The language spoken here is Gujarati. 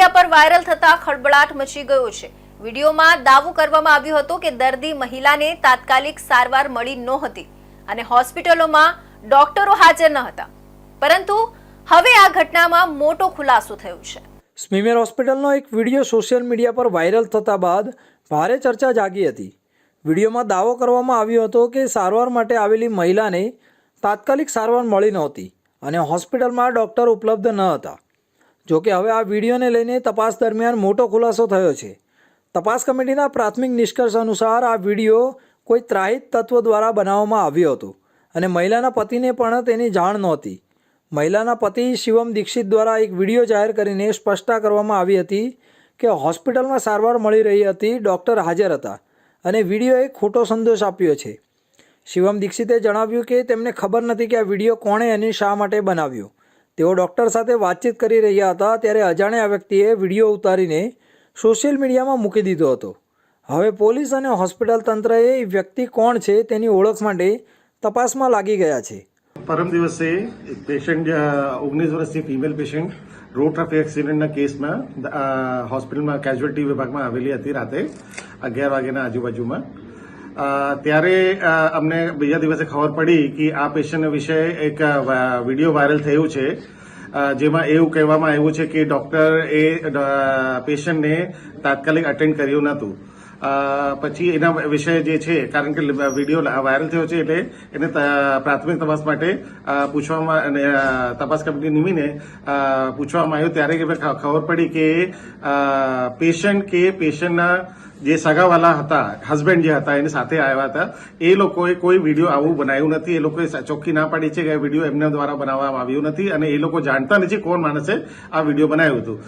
મીડિયા પર વાયરલ થતા ખળબળાટ મચી ગયો છે. વિડીયોમાં દાવો કરવામાં આવ્યો હતો કે દર્દી મહિલાને તાત્કાલિક સારવાર મળી નહોતી અને હોસ્પિટલોમાં ડોક્ટરો હાજર ન હતા. પરંતુ હવે આ ઘટનામાં મોટો ખુલાસો થયો છે. સ્મીમેર હોસ્પિટલનો એક વીડિયો સોશિયલ મીડિયા પર વાયરલ થતા બાદ ભારે ચર્ચા જાગી હતી. વિડીયોમાં દાવો કરવામાં આવ્યો હતો કે સારવાર માટે આવેલી મહિલાને તાત્કાલિક સારવાર મળી નહોતી અને હોસ્પિટલમાં ડૉક્ટર ઉપલબ્ધ ન હતા. જોકે હવે આ વિડીયોને લઈને તપાસ દરમિયાન મોટો ખુલાસો થયો છે. તપાસ કમિટીના પ્રાથમિક નિષ્કર્ષ અનુસાર આ વીડિયો કોઈ ત્રાહિત તત્વ દ્વારા બનાવવામાં આવ્યો હતો અને મહિલાના પતિને પણ તેની જાણ નહોતી. મહિલાના પતિ શિવમ દીક્ષિત દ્વારા એક વીડિયો જાહેર કરીને સ્પષ્ટતા કરવામાં આવી હતી કે હોસ્પિટલમાં સારવાર મળી રહી હતી, ડૉક્ટર હાજર હતા અને વિડીયોએ ખોટો સંદેશ આપ્યો છે. શિવમ દીક્ષિતે જણાવ્યું કે તેમને ખબર નથી કે આ વીડિયો કોણે અને શા માટે બનાવ્યો. તેઓ ડૉક્ટર સાથે વાતચીત કરી રહ્યા હતા ત્યારે અજાણ્યા વ્યક્તિએ વીડિયો ઉતારીને સોશિયલ મીડિયામાં મૂકી દીધો હતો. હવે પોલીસ અને હોસ્પિટલ તંત્રએ વ્યક્તિ કોણ છે તેની ઓળખ માટે તપાસમાં લાગી ગયા છે. પરમ દિવસે એક પેશન્ટ ઓગણીસ વર્ષની ફિમેલ પેશન્ટ રોડ ટ્રાફિક એક્સિડન્ટના કેસમાં હોસ્પિટલમાં કેઝ્યુઅલ્ટી વિભાગમાં આવેલી હતી રાતે અગિયાર વાગ્યાના આજુબાજુમાં. ત્યારે અમને બીજા દિવસે ખબર પડી કે આ પેશન્ટ વિશે એક વીડિયો વાયરલ થયું છે. જેમાં એવું કહેવામાં આવ્યું છે કે ડોક્ટર એ પેશન્ટને તાત્કાલિક અટેન્ડ કર્યું નહોતું. પછી એના વિષય જે છે, કારણ કે વીડિયો વાયરલ થયો છે એટલે એને પ્રાથમિક તપાસ માટે પૂછવામાં અને તપાસ કમિટી નિમીને પૂછવામાં આવ્યું ત્યારે ખબર પડી કે પેશન્ટ કે પેશન્ટના જે સગાવાલા હતા હસબન્ડ જે હતા, એની સાથે આવ્યા હતા, એ લોકોએ કોઈ વીડિયો આવું બનાવ્યું નથી. એ લોકોએ ચોખ્ખી ના પાડી છે કે વીડિયો એમના દ્વારા બનાવવામાં આવ્યું નથી અને એ લોકો જાણતા નથી કોણ માણસે આ વીડિયો બનાવ્યું હતું.